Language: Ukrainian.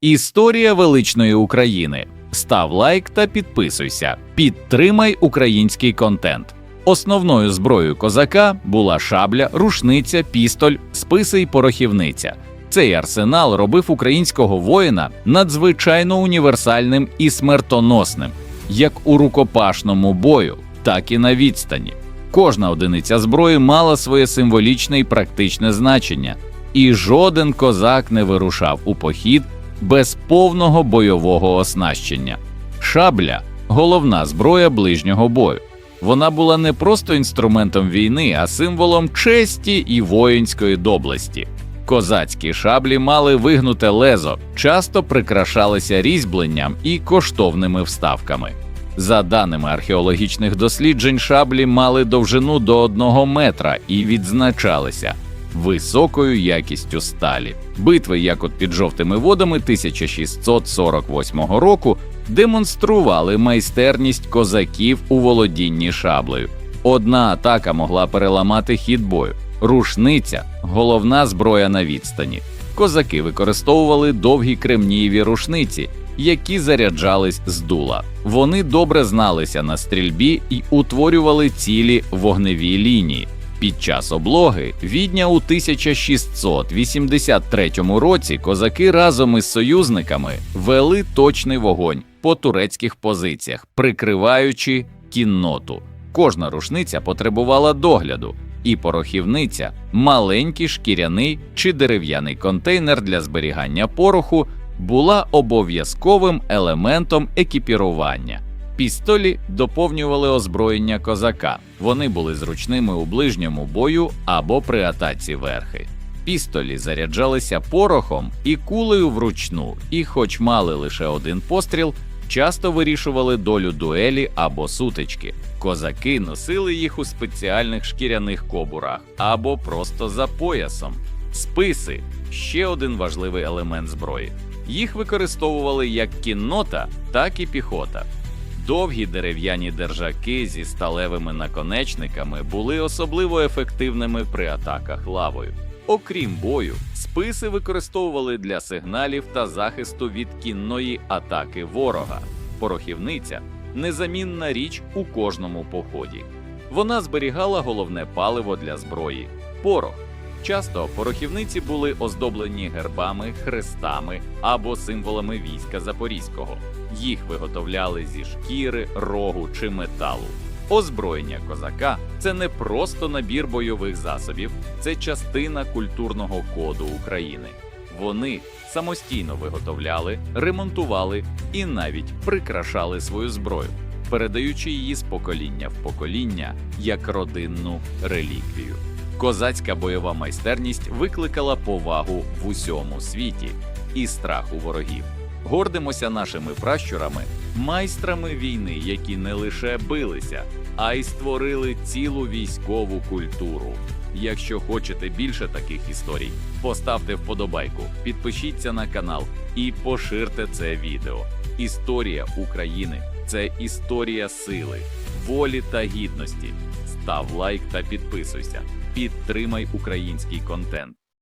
Історія величної України. Став лайк та підписуйся. Підтримай український контент. Основною зброєю козака була шабля, рушниця, пістоль, списи й порохівниця. Цей арсенал робив українського воїна надзвичайно універсальним і смертоносним, як у рукопашному бою, так і на відстані. Кожна одиниця зброї мала своє символічне і практичне значення, і жоден козак не вирушав у похід без повного бойового оснащення. Шабля головна зброя ближнього бою. Вона була не просто інструментом війни, а символом честі і воїнської доблесті. Козацькі шаблі мали вигнуте лезо, часто прикрашалися різьбленням і коштовними вставками. За даними археологічних досліджень, шаблі мали довжину до одного метра і відзначалися високою якістю сталі. Битви, як от під жовтими водами 1648 року, демонстрували майстерність козаків у володінні шаблею. Одна атака могла переламати хід бою. Рушниця головна зброя на відстані. Козаки використовували довгі кремнієві рушниці, які заряджались з дула. Вони добре зналися на стрільбі і утворювали цілі вогневі лінії. Під час облоги відня у 1683 році козаки разом із союзниками вели точний вогонь по турецьких позиціях, прикриваючи кінноту. Кожна рушниця потребувала догляду, і порохівниця маленький шкіряний чи дерев'яний контейнер для зберігання пороху була обов'язковим елементом екіпірування. Пістолі доповнювали озброєння козака. Вони були зручними у ближньому бою або при атаці верхи. Пістолі заряджалися порохом і кулею вручну, і, хоч мали лише один постріл, часто вирішували долю дуелі або сутички. Козаки носили їх у спеціальних шкіряних кобурах або просто за поясом. Списи ще один важливий елемент зброї. Їх використовували як кіннота, так і піхота. Довгі дерев'яні держаки зі сталевими наконечниками були особливо ефективними при атаках лавою. Окрім бою, списи використовували для сигналів та захисту від кінної атаки ворога. Порохівниця незамінна річ у кожному поході. Вона зберігала головне паливо для зброї порох. Часто порохівниці були оздоблені гербами, хрестами або символами війська Запорізького. Їх виготовляли зі шкіри, рогу чи металу. Озброєння козака це не просто набір бойових засобів, це частина культурного коду України. Вони самостійно виготовляли, ремонтували і навіть прикрашали свою зброю, передаючи її з покоління в покоління як родинну реліквію. Козацька бойова майстерність викликала повагу в усьому світі і страх у ворогів. Гордимося нашими пращурами, майстрами війни, які не лише билися, а й створили цілу військову культуру. Якщо хочете більше таких історій, поставте вподобайку, підпишіться на канал і поширте це відео. Історія України це історія сили, волі та гідності. Став лайк та підписуйся. Підтримай український контент.